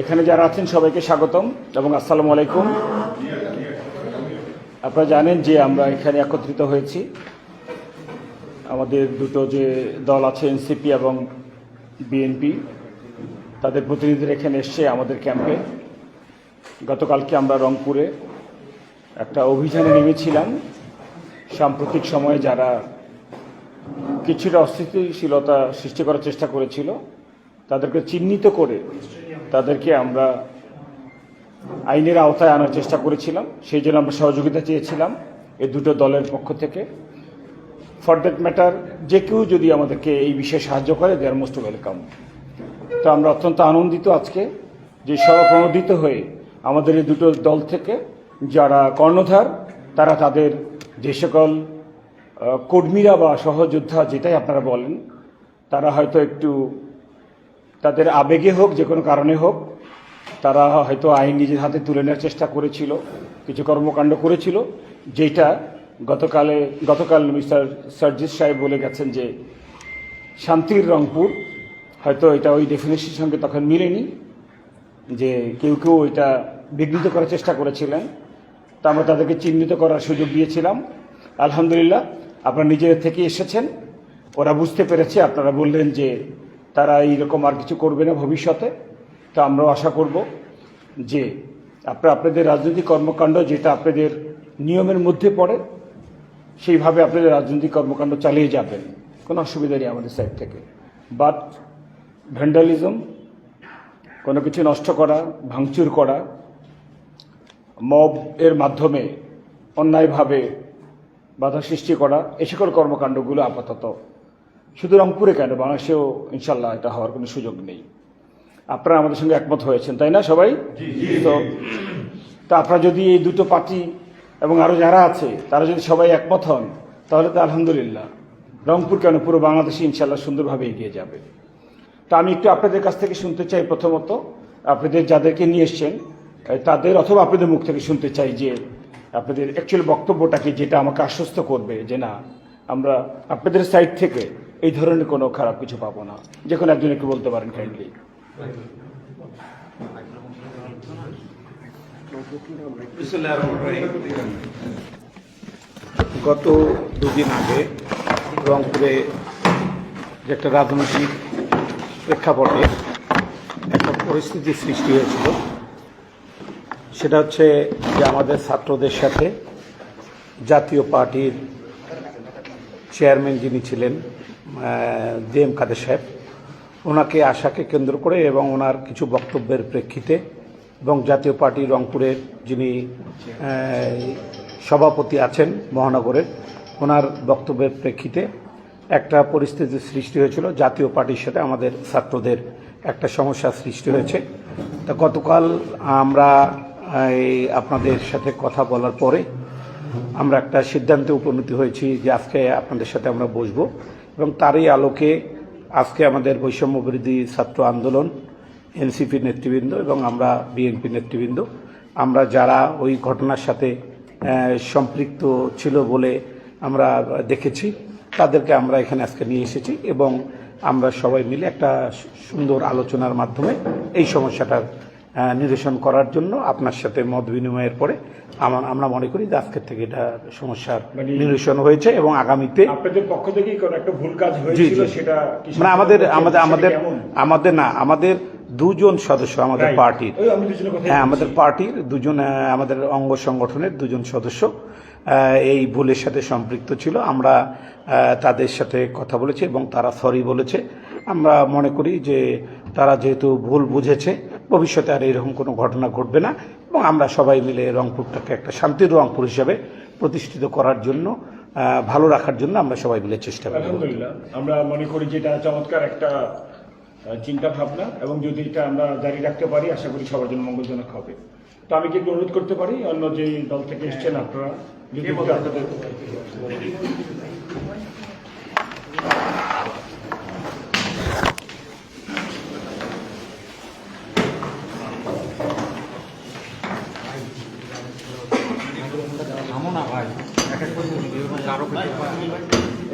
এখানে যারা আছেন সবাইকে স্বাগতম এবং আসসালামু আলাইকুম। আপনারা জানেন যে আমরা এখানে একত্রিত হয়েছি। আমাদের দুটো যে দল আছে, এনসিপি এবং বিএনপি, তাদের প্রতিনিধিরা এখানে এসছে আমাদের ক্যাম্পে। গতকালকে আমরা রংপুরে একটা অভিযানে নেমেছিলাম। সাম্প্রতিক সময়ে যারা কিছুটা অস্থিতিশীলতা সৃষ্টি করার চেষ্টা করেছিল তাদেরকে চিহ্নিত করে তাদেরকে আমরা আইনের আওতায় আনার চেষ্টা করেছিলাম। সেই জন্য আমরা সহযোগিতা চেয়েছিলাম এই দুটো দলের পক্ষ থেকে। ফর দ্যাট ম্যাটার যে কেউ যদি আমাদেরকে এই বিষয়ে সাহায্য করে দে আর মোস্ট ওয়েলকাম তো আমরা অত্যন্ত আনন্দিত আজকে যে স্বপ্রণোদিত হয়ে আমাদের এই দুটো দল থেকে যারা কর্ণধার, তারা তাদের যে সকল কর্মীরা বা সহযোদ্ধা যেটাই আপনারা বলেন, তারা হয়তো একটু তাদের আবেগে হোক, যে কোনো কারণে হোক, তারা হয়তো আইন নিজের হাতে তুলে নেওয়ার চেষ্টা করেছিল, কিছু কর্মকাণ্ড করেছিল, যেটা গতকালে, গতকাল মিস্টার সার্জিস সাহেব বলে গেছেন যে শান্তির রংপুর, হয়তো এটা ওই ডেফিনেশনের সঙ্গে তখন মিলেনি, যে কেউ কেউ এটা বিঘ্নিত করার চেষ্টা করেছিলেন। তা আমরা তাদেরকে চিহ্নিত করার সুযোগ দিয়েছিলাম। আলহামদুলিল্লাহ, আপনারা নিজেদের থেকে এসেছেন, ওরা বুঝতে পেরেছে, আপনারা বললেন যে তারা এইরকম আর কিছু করবে না ভবিষ্যতে। তো আমরাও আশা করব যে আপনারা আপনাদের রাজনৈতিক কর্মকাণ্ড যেটা আপনাদের নিয়মের মধ্যে পড়ে, সেইভাবে আপনাদের রাজনৈতিক কর্মকাণ্ড চালিয়ে যাবেন। কোনো অসুবিধা নেই আমাদের সাইড থেকে। বাট ভ্যান্ডালিজম কোনো কিছু নষ্ট করা, ভাঙচুর করা মব এর মাধ্যমে অন্যায়ভাবে বাধা সৃষ্টি করা, এ সকল কর্মকাণ্ডগুলো আপাতত শুধু রংপুরে কেন? বাংলাদেশেও ইনশাল্লাহ এটা হওয়ার কোনো সুযোগ নেই। আপনারা আমাদের সঙ্গে একমত হয়েছেন তাই না সবাই? তো তো আপনারা যদি এই দুটো পার্টি এবং আরও যারা আছে তারা যদি সবাই একমত হন তাহলে তো আলহামদুলিল্লাহ। রংপুর কেন? পুরো বাংলাদেশে ইনশাল্লাহ সুন্দরভাবে এগিয়ে যাবে। তা আমি একটু আপনাদের কাছ থেকে শুনতে চাই প্রথমত। আপনাদের যাদেরকে নিয়ে এসছেন তাদের অথবা আপনাদের মুখ থেকে শুনতে চাই যে আপনাদের অ্যাকচুয়াল বক্তব্যটাকে যেটা আমাকে আশ্বস্ত করবে যে না আমরা আপনাদের সাইড থেকে এই ধরনের কোনো খারাপ কিছু পাবো না। যে কোনো একজন একটু বলতে পারেন কাইন্ডলি গত দুদিন আগে রংপুরে যে একটা রাজনৈতিক প্রেক্ষাপটে একটা পরিস্থিতি সৃষ্টি হয়েছিল। সেটা হচ্ছে যে আমাদের ছাত্রদের সাথে জাতীয় পার্টির চেয়ারম্যান যিনি ছিলেন জে এম কাদের সাহেব। ওনাকে আশাকে কেন্দ্র করে এবং ওনার কিছু বক্তব্যের প্রেক্ষিতে এবং জাতীয় পার্টি রংপুরের যিনি সভাপতি আছেন মহানগরের, ওনার বক্তব্যের প্রেক্ষিতে একটা পরিস্থিতির সৃষ্টি হয়েছিল। জাতীয় পার্টির সাথে আমাদের ছাত্রদের একটা সমস্যার সৃষ্টি হয়েছে। তা গতকাল আমরা আপনাদের সাথে কথা বলার পরে আমরা একটা সিদ্ধান্তে উপনীত হয়েছি যে আজকে আপনাদের সাথে আমরা বসবো। এবং তারই আলোকে আজকে আমাদের বৈষম্য বিরোধী ছাত্র আন্দোলন, এনসিপি নেতৃবৃন্দ এবং আমরা বিএনপি নেতৃবৃন্দ, আমরা যারা ওই ঘটনার সাথে সম্পৃক্ত ছিল বলে আমরা দেখেছি, তাদেরকে আমরা এখানে আজকে নিয়ে এসেছি এবং আমরা সবাই মিলে একটা সুন্দর আলোচনার মাধ্যমে এই সমস্যাটার নিরসন করার জন্য আপনার সাথে মত বিনিময়ের পরে আমার আমরা মনে করি যে আজকের থেকে এটা সমস্যার মানে- নিরসন হয়েছে এবং আগামীতে আপনাদের পক্ষ থেকেই একটা ভুল কাজ হয়েছিল সেটা মানে আমাদের আমাদের আমাদের আমাদের না আমাদের দুজন সদস্য আমাদের পার্টির হ্যাঁ আমাদের পার্টির দুজন আমাদের অঙ্গ সংগঠনের দুজন সদস্য এই ভুলের সাথে সম্পৃক্ত ছিল। আমরা তাদের সাথে কথা বলেছি এবং তারা সরি বলেছে। আমরা মনে করি যে তারা যেহেতু ভুল বুঝেছে ভবিষ্যতে আর এরকম কোনো ঘটনা ঘটবে না এবং আমরা সবাই মিলে রংপুরটাকে একটা শান্তির রংপুর হিসাবে প্রতিষ্ঠিত করার জন্য ভালো রাখার জন্য আমরা সবাই মিলে চেষ্টা করি আলহামদুলিল্লাহ। আমরা মনে করি যে এটা চমৎকার একটা চিন্তা ভাবনা এবং যদি এটা আমরা জারি রাখতে পারি আশা করি সবার জন্য মঙ্গলজনক হবে। তো আমি কি একটু অনুরোধ করতে পারি? অন্য যে দল থেকে এসছেন আপনারা যদি আপনাদের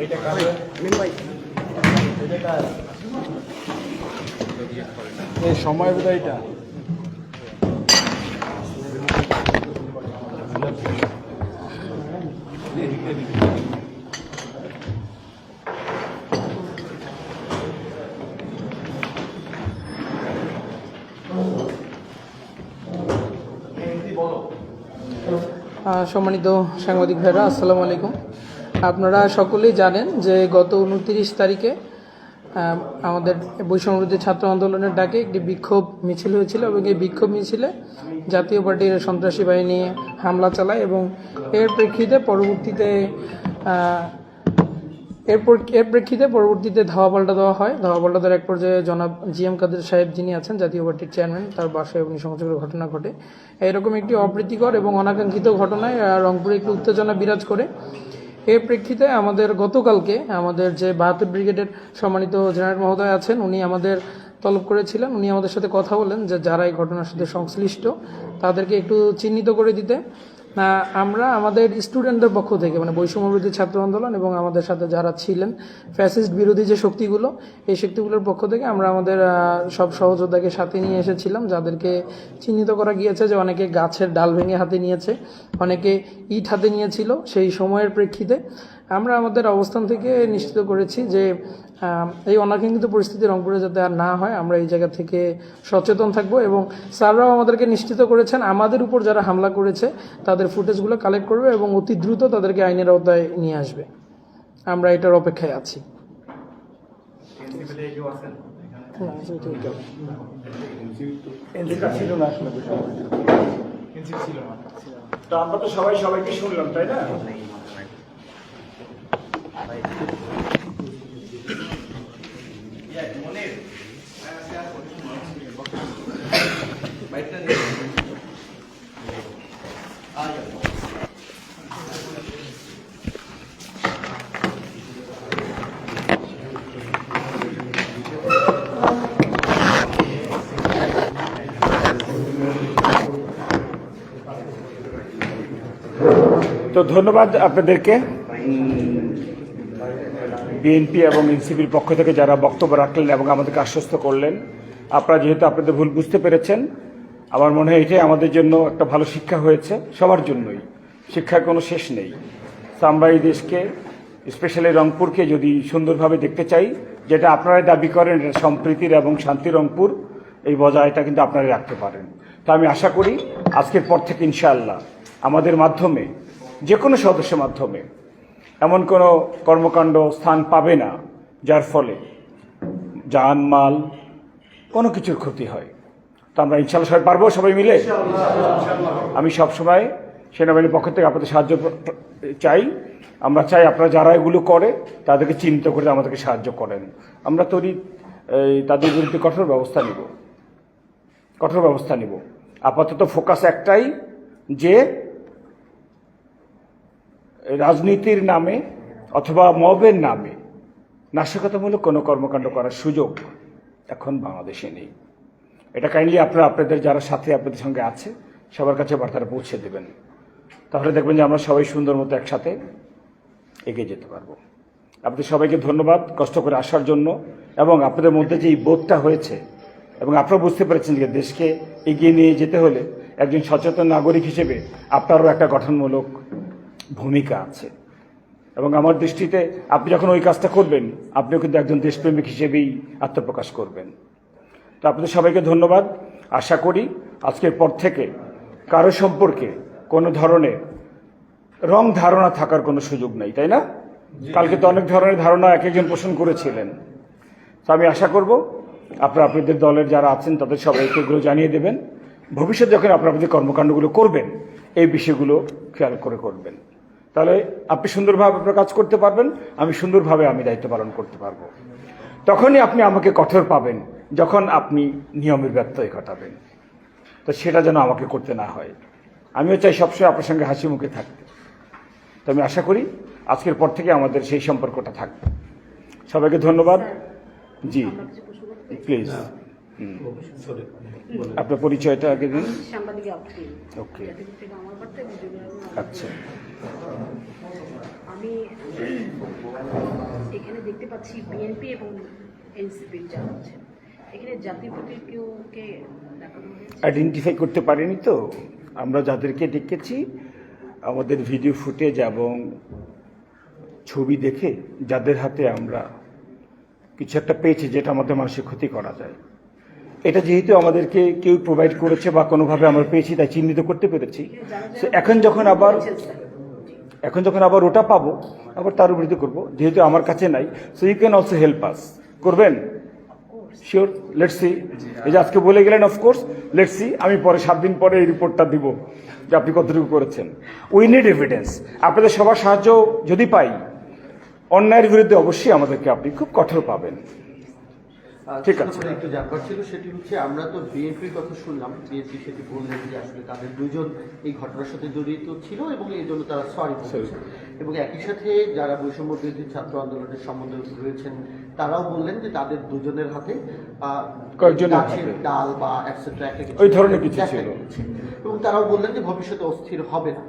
এইটা কার? এইটা কার? এই সময় সম্মানিত সাংবাদিক ভাইরা আসসালামু আলাইকুম। আপনারা সকলেই জানেন যে গত উনত্রিশ তারিখে আমাদের বৈষম্যবিরোধী ছাত্র আন্দোলনের ডাকে একটি বিক্ষোভ মিছিল হয়েছিল এবং এই বিক্ষোভ মিছিলে জাতীয় পার্টির সন্ত্রাসী বাহিনী হামলা চালায় এবং এর প্রেক্ষিতে পরবর্তীতে এরপর, এর প্রেক্ষিতে পরবর্তীতে ধাওয়া পাল্টা দেওয়া হয়। ধাওয়া পাল্টা দেওয়ার এক পর্যায়ে জনাব জি এম কাদের সাহেব যিনি আছেন, জাতীয় পার্টির চেয়ারম্যান, তার বাসায় অগ্নিসংযোগের ঘটনা ঘটে। এরকম একটি অপ্রীতিকর এবং অনাকাঙ্ক্ষিত ঘটনায় রংপুরে একটি উত্তেজনা বিরাজ করে। এর প্রেক্ষিতে আমাদের গতকালকে আমাদের যে বাহাত্তর ব্রিগেডের সম্মানিত জেনারেল মহোদয় আছেন, উনি আমাদের তলব করেছিলেন। উনি আমাদের সাথে কথা বলেন যে যারা এই ঘটনার সাথে সংশ্লিষ্ট, তাদেরকে একটু চিহ্নিত করে দিতে। আমরা আমাদের স্টুডেন্টদের পক্ষ থেকে মানে বৈষম্যবিরোধী ছাত্র আন্দোলন এবং আমাদের সাথে যারা ছিলেন ফ্যাসিস্ট বিরোধী যে শক্তিগুলো, এই শক্তিগুলোর পক্ষ থেকে আমরা আমাদের সব সহযোদ্ধাকে সাথে নিয়ে এসেছিলাম, যাদেরকে চিহ্নিত করা গিয়েছে যে অনেকে গাছের ডাল ভেঙে হাতে নিয়েছে, অনেকে ইট হাতে নিয়েছিল সেই সময়ের প্রেক্ষিতে। আমরা আমাদের অবস্থান থেকে নিশ্চিত করেছি যে এই অনাকাঙ্ক্ষিত পরিস্থিতি রংপুরে যাতে আর না হয় আমরা এই জায়গা থেকে সচেতন থাকব এবং স্যাররাও আমাদেরকে নিশ্চিত করেছেন আমাদের উপর যারা হামলা করেছে তাদের ফুটেজগুলো কালেক্ট করবে এবং অতি দ্রুত তাদেরকে আইনের আওতায় নিয়ে আসবে। আমরা এটার অপেক্ষায় আছি। তো আমরা তো সবাই সবাইকে শুনলাম তাই না? তো ধন্যবাদ আপনাদেরকে বিএনপি এবং এনসিপির পক্ষ থেকে যারা বক্তব্য রাখলেন এবং আমাদেরকে আশ্বস্ত করলেন, আপনারা যেহেতু আপনাদের ভুল বুঝতে পেরেছেন, আমার মনে হয় এটাই আমাদের জন্য একটা ভালো শিক্ষা হয়েছে সবার জন্যই। শিক্ষার কোনো শেষ নেই। আমরা এই দেশকে, স্পেশালি রংপুরকে যদি সুন্দরভাবে দেখতে চাই, যেটা আপনারাই দাবি করেন, এটা সম্প্রীতির এবং শান্তি রংপুর, এই বজায়টা কিন্তু আপনারা রাখতে পারেন। তো আমি আশা করি আজকের পর থেকে ইনশাআল্লাহ আমাদের মাধ্যমে যে কোনো সদস্যের মাধ্যমে এমন কোনো কর্মকাণ্ড স্থান পাবে না, যার ফলে যান মাল কোনো কিছুর ক্ষতি হয়। তো আমরা ইনশাল্লাহ সবাই পারব, সবাই মিলে? আমি সবসময় সেনাবাহিনীর পক্ষ থেকে আপনাদের সাহায্য চাই। আমরা চাই আপনারা যারা এগুলো করে, তাদেরকে চিন্তা করে আমাদেরকে সাহায্য করেন। আমরা তৈরি তাদের বিরুদ্ধে কঠোর ব্যবস্থা নিব। কঠোর ব্যবস্থা নিব। আপাতত ফোকাস একটাই যে রাজনীতির নামে অথবা মবের নামে নাশকতামূলক কোনো কর্মকাণ্ড করার সুযোগ এখন বাংলাদেশে নেই। এটা কাইন্ডলি আপনারা আপনাদের যারা সাথে আপনাদের সঙ্গে আছে, সবার কাছে বার্তাটা পৌঁছে দেবেন। তাহলে দেখবেন যে আমরা সবাই সুন্দর মতো একসাথে এগিয়ে যেতে পারব। আপনাদের সবাইকে ধন্যবাদ কষ্ট করে আসার জন্য এবং আপনাদের মধ্যে যে এই বোধটা হয়েছে এবং আপনারা বুঝতে পেরেছেন যে দেশকে এগিয়ে নিয়ে যেতে হলে একজন সচেতন নাগরিক হিসেবে আপনারও একটা গঠনমূলক ভূমিকা আছে। এবং আমার দৃষ্টিতে আপনি যখন ওই কাজটা করবেন আপনিও কিন্তু একজন দেশপ্রেমিক হিসেবেই আত্মপ্রকাশ করবেন। তো আপনাদের সবাইকে ধন্যবাদ। আশা করি আজকের পর থেকে কারও সম্পর্কে কোনো ধরনের রং ধারণা থাকার কোনো সুযোগ নেই তাই না? কালকে তো অনেক ধরনের ধারণা এক একজন পোষণ করেছিলেন। তো আমি আশা করব আপনারা আপনাদের দলের যারা আছেন তাদের সবাইকে এগুলো জানিয়ে দেবেন। ভবিষ্যতে যখন আপনারা আপনাদের কর্মকাণ্ডগুলো করবেন এই বিষয়গুলো খেয়াল করে করবেন। তাহলে আপনি সুন্দরভাবে আপনার কাজ করতে পারবেন আমি সুন্দরভাবে আমি দায়িত্ব পালন করতে পারব। তখনই আপনি আমাকে কঠোর পাবেন যখন আপনি নিয়মের ব্যত্যয় ঘটাবেন। তো সেটা যেন আমাকে করতে না হয়। আমিও চাই সবসময় আপনার সঙ্গে হাসি মুখে থাকতে। তো আমি আশা করি আজকের পর থেকে আমাদের সেই সম্পর্কটা থাকবে। সবাইকে ধন্যবাদ। জি প্লিজ আপনার পরিচয়টা আগে দিন। সাংবাদিক ওকে। আচ্ছা। আমি এখানে দেখতে পাচ্ছি বিএনপি এবং হচ্ছে এখানে জাতির প্রতি কেউ কে আইডেন্টিফাই করতে পারিনি তো? আমরা যাদেরকে ডেকেছি আমাদের ভিডিও ফুটেজ এবং ছবি দেখে যাদের হাতে আমরা কিছু একটা পেয়েছি যেটা আমাদের মানুষের ক্ষতি করা যায়। এটা যেহেতু আমাদেরকে কেউ প্রোভাইড করেছে বা কোনোভাবে আমরা পেয়েছি, তাই চিহ্নিত করতে পেরেছি। So, এখন যখন আবার, এখন যখন আবার ওটা পাবো, আবার তার বিরুদ্ধে করব, যেহেতু আমার কাছে নাই so you can also help us করবেন? শিওর লেটস সি এই যে আজকে বলে গেলেন অফকোর্স লেটস সি আমি পরে সাত দিন পরে এই রিপোর্টটা দিব যে আপনি কতটুকু করেছেন। উই নিড এভিডেন্স আপনাদের সবার সাহায্য যদি পাই, অন্যায়ের বিরুদ্ধে অবশ্যই আমাদেরকে আপনি খুব কঠোর পাবেন। ঠিক আছে। একটু জানবার ছিল সেটি হচ্ছে আমরা তো বিএনপির কথা শুনলাম। বিএনপি সেটি বললেন যে আসলে তাদের দুজন এই ঘটনার সাথে জড়িত ছিল এবং এই জন্য তারা সরি বলেছে এবং একই সাথে যারা বৈষম্য বিরোধী ছাত্র আন্দোলনের সম্বন্ধে রয়েছেন তারাও বললেন যে তাদের দুজনের হাতে গাছের ডাল বা কিছু ওই ধরনের কিছু ছিল। এবং তারাও বললেন যে ভবিষ্যতে অস্থির হবে না।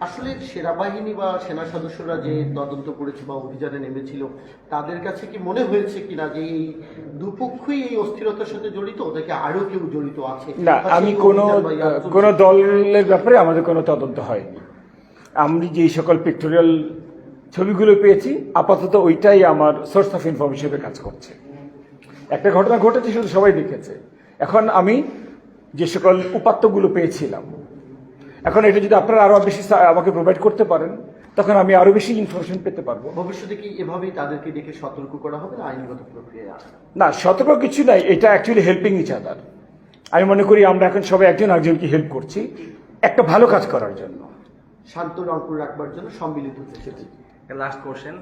আসলে সেনাবাহিনী বা সেনা সদস্যরা যে তদন্ত করেছে বা অভিযানে নেমেছিল তাদের কাছে কি মনে হয়েছে কিনা যে এই দুপক্ষই এই অস্থিরতার সাথে জড়িত নাকি আরও কেউ জড়িত আছে? না আমি কোনো? কোনো দলের ব্যাপারে আমাদের কোনো তদন্ত হয়নি। আমি যে সকল পিক্টোরিয়াল ছবিগুলো পেয়েছি আপাতত ওইটাই আমার সোর্স অফ ইনফরমেশনের কাজ করছে। একটা ঘটনা ঘটেছে শুধু সবাই দেখেছে। এখন আমি যে সকল উপাত্তগুলো পেয়েছিলাম এখন এটা যদি আপনারা আরও বেশি আমাকে প্রোভাইড করতে পারেন তখন আমি আরও বেশি ইনফরমেশন পেতে পারব। ভবিষ্যতে কি এভাবেই তাদেরকে ডেকে সতর্ক করা হবে না আইনগত প্রক্রিয়া না সতর্ক কিছু নাই এটা অ্যাকচুয়ালি হেল্পিং ইচ আদার আমি মনে করি আমরা এখন সবাই একজন একজনকে হেল্প করছি একটা ভালো কাজ করার জন্য। শান্ত রংপুর রাখবার জন্য সম্মিলিত লাস্ট কোশ্চেন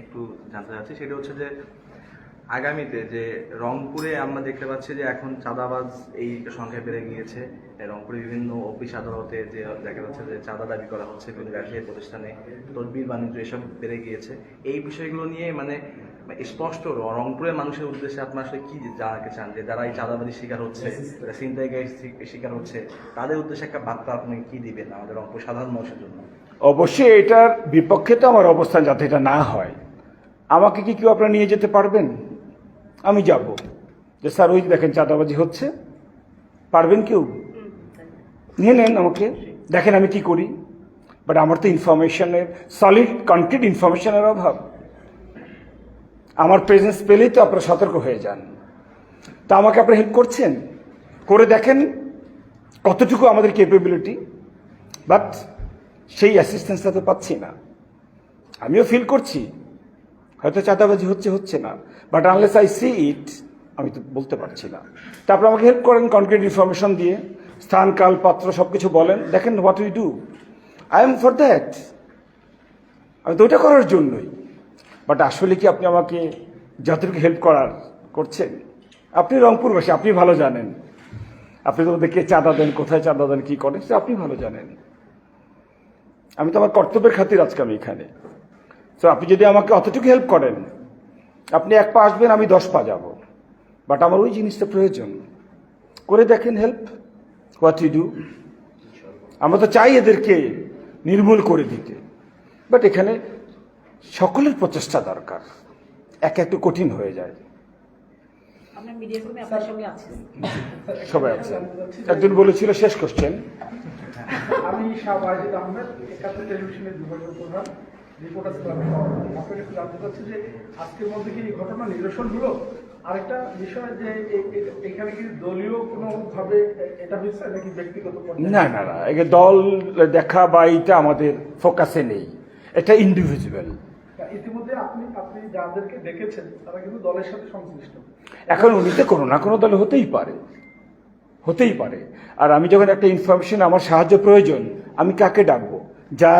একটু জানতে চাচ্ছি সেটা হচ্ছে যে আগামীতে যে রংপুরে আমরা দেখতে পাচ্ছি যে এখন চাঁদাবাজ এই সংখ্যা বেড়ে গিয়েছে। রংপুরে বিভিন্ন অফিস আদালতে যে দেখা যাচ্ছে যে চাঁদা দাবি করা হচ্ছে বিভিন্ন ব্যবসায়ী প্রতিষ্ঠানে, তদবির, বাণিজ্য এসব বেড়ে গিয়েছে। এই বিষয়গুলো নিয়ে মানে স্পষ্ট রংপুরের মানুষের উদ্দেশ্যে আপনার আসলে কি জানাতে চান? যে যারা এই চাঁদাবাজির শিকার হচ্ছে চিন্তায় শিকার হচ্ছে, তাদের উদ্দেশ্যে একটা বার্তা আপনি কি দিবেন আমাদের রংপুর সাধারণ মানুষের জন্য? অবশ্যই এটার বিপক্ষে তো আমার অবস্থান যাতে এটা না হয়। আমাকে কি কেউ আপনারা নিয়ে যেতে পারবেন? আমি যাব। যে স্যার ওই দেখেন চাঁদাবাজি হচ্ছে। পারবেন কেউ? নিয়ে নেন আমাকে। দেখেন আমি কি করি। বাট আমার তো ইনফরমেশনের সলিড কনক্রিট ইনফরমেশনের অভাব। আমার প্রেজেন্স পেলেই তো আপনারা সতর্ক হয়ে যান। তা আমাকে আপনারা হেল্প করছেন? করে দেখেন কতটুকু আমাদের ক্যাপেবিলিটি বাট সেই অ্যাসিস্ট্যান্সটা তো পাচ্ছি না। আমিও ফিল করছি। হয়তো চাঁদাবাজি হচ্ছে হচ্ছে না। But unless I see it আমি তো বলতে পারছি না। তারপর আমাকে হেল্প করেন কনক্রিট ইনফরমেশন দিয়ে। স্থান, কাল, পাত্র সব কিছু বলেন। দেখেন what we do I am for that আমি তো ওইটা করার জন্যই। বাট আসলে কি আপনি আমাকে যতটুকু হেল্প করার করছেন? আপনি রংপুরবাসী, আপনি ভালো জানেন। আপনি তো ওদেরকে চাঁদা দেন, কোথায় চাঁদা দেন, কী করেন, সে আপনি ভালো জানেন। আমি তো আমার কর্তব্যের খাতির আজকে আমি এখানে। তো আপনি যদি আমাকে অতটুকু হেল্প করেন আপনি এক পা আসবেন আমি দশ পা যাব। বাট আমার ওই জিনিসটা প্রয়োজন। করে দেখেন হেল্প হোয়াট ইউ ডু আমরা তো চাই এদেরকে নির্মূল করে দিতে। বাট এখানে সকলের প্রচেষ্টা দরকার। এক একটু কঠিন হয়ে যায়। সবাই আছে। একজন বলেছিল শেষ কোশ্চেন আমি আহমেদ একাত্তর প্রধান। রিপোর্টার সভাপতি। আপনাকে একটু জানতে চাচ্ছি যে আজকের মধ্যে কি এই ঘটনা নিরসন হলো? আরেকটা বিষয় যে এখানে কি দলীয় কোনো ভাবে এটা হয়েছে নাকি ব্যক্তিগত না না না একে দল দেখা বা এইটা আমাদের ফোকাসে নেই। এটা ইন্ডিভিজুয়াল ইতিমধ্যে আপনি আপনি যাদেরকে দেখেছেন তারা কিন্তু দলের সাথে সংশ্লিষ্ট। এখন উনিতে কোনো না কোনো দলে হতেই পারে। হতেই পারে। আর আমি যখন একটা ইনফরমেশন আমার সাহায্য প্রয়োজন আমি কাকে ডাকবো? যা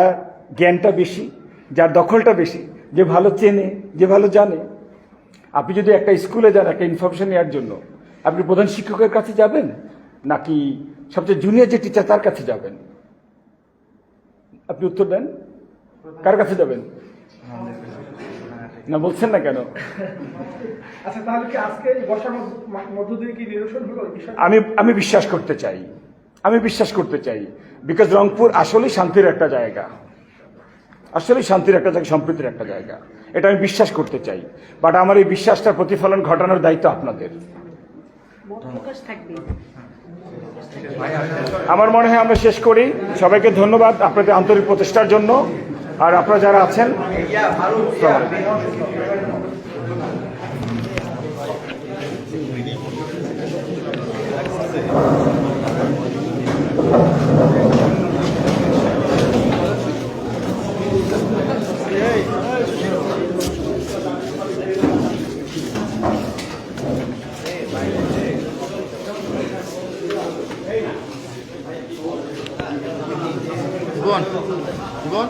জ্ঞানটা বেশি যার দখলটা বেশি যে ভালো চেনে যে ভালো জানে। আপনি যদি একটা স্কুলে যান একটা ইনফরমেশন নেওয়ার জন্য আপনি প্রধান শিক্ষকের কাছে যাবেন? নাকি সবচেয়ে জুনিয়র যে টিচার তার কাছে যাবেন? আপনি উত্তর দেন। কার কাছে যাবেন? না বলছেন না কেন? আচ্ছা তাহলে কি আজকে মধ্য- মধ্য দিয়ে কি নিরসন হলো আমি আমি বিশ্বাস করতে চাই। আমি বিশ্বাস করতে চাই। বিকজ রংপুর আসলেই শান্তির একটা জায়গা। আসলেই শান্তির একটা জায়গা, সম্প্রীতির একটা জায়গা। এটা আমি বিশ্বাস করতে চাই। বাট আমার এই বিশ্বাসটার প্রতিফলন ঘটানোর দায়িত্ব আপনাদের। আমার মনে হয় আমরা শেষ করি। সবাইকে ধন্যবাদ আপনাদের আন্তরিক প্রচেষ্টার জন্য। আর আপনারা যারা আছেন Go on. Go on.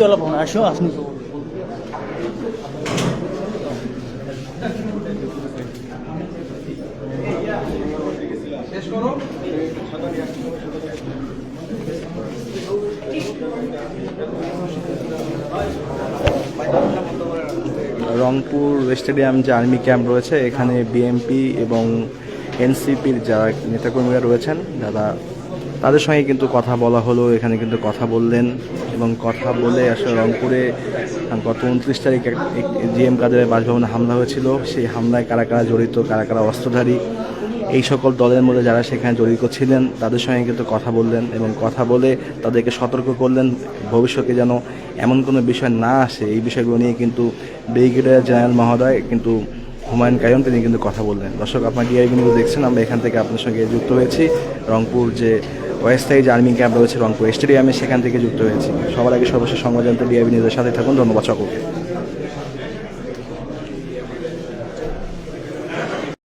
আসো আসনি রংপুর স্টেডিয়াম যে আর্মি ক্যাম্প রয়েছে এখানে বিএমপি এবং এনসিপির যারা নেতাকর্মীরা রয়েছেন যারা তাদের সঙ্গে কিন্তু কথা বলা হলো, এখানে কিন্তু কথা বললেন এবং কথা বলে আসলে রংপুরে গত উনত্রিশ তারিখ জিএম কাদের বাসভবনে হামলা হয়েছিল। সেই হামলায় কারা কারা জড়িত, কারা কারা অস্ত্রধারী, এই সকল দলের মধ্যে যারা সেখানে জড়িত ছিলেন, তাদের সঙ্গে কিন্তু কথা বললেন এবং কথা বলে তাদেরকে সতর্ক করলেন। ভবিষ্যতে যেন এমন কোনো বিষয় না আসে, এই বিষয়গুলো নিয়ে কিন্তু ব্রিগেডিয়ার জেনারেল মহোদয় কিন্তু হুমায়ুন কায়ম তিনি কিন্তু কথা বললেন। দর্শক, আপনার ডিআইবি নিউজ দেখছেন, আমরা এখান থেকে আপনার সঙ্গে যুক্ত হয়েছি। রংপুর যে ওয়েস্টাই যে আর্মি ক্যাম্প রয়েছে রংপুর স্টেডিয়ামে, সেখান থেকে যুক্ত হয়েছি। সবার আগে সর্বশেষ সংবাদ জানতে ডিআইবি নিউজের সাথে থাকুন। ধন্যবাদ সকলকে।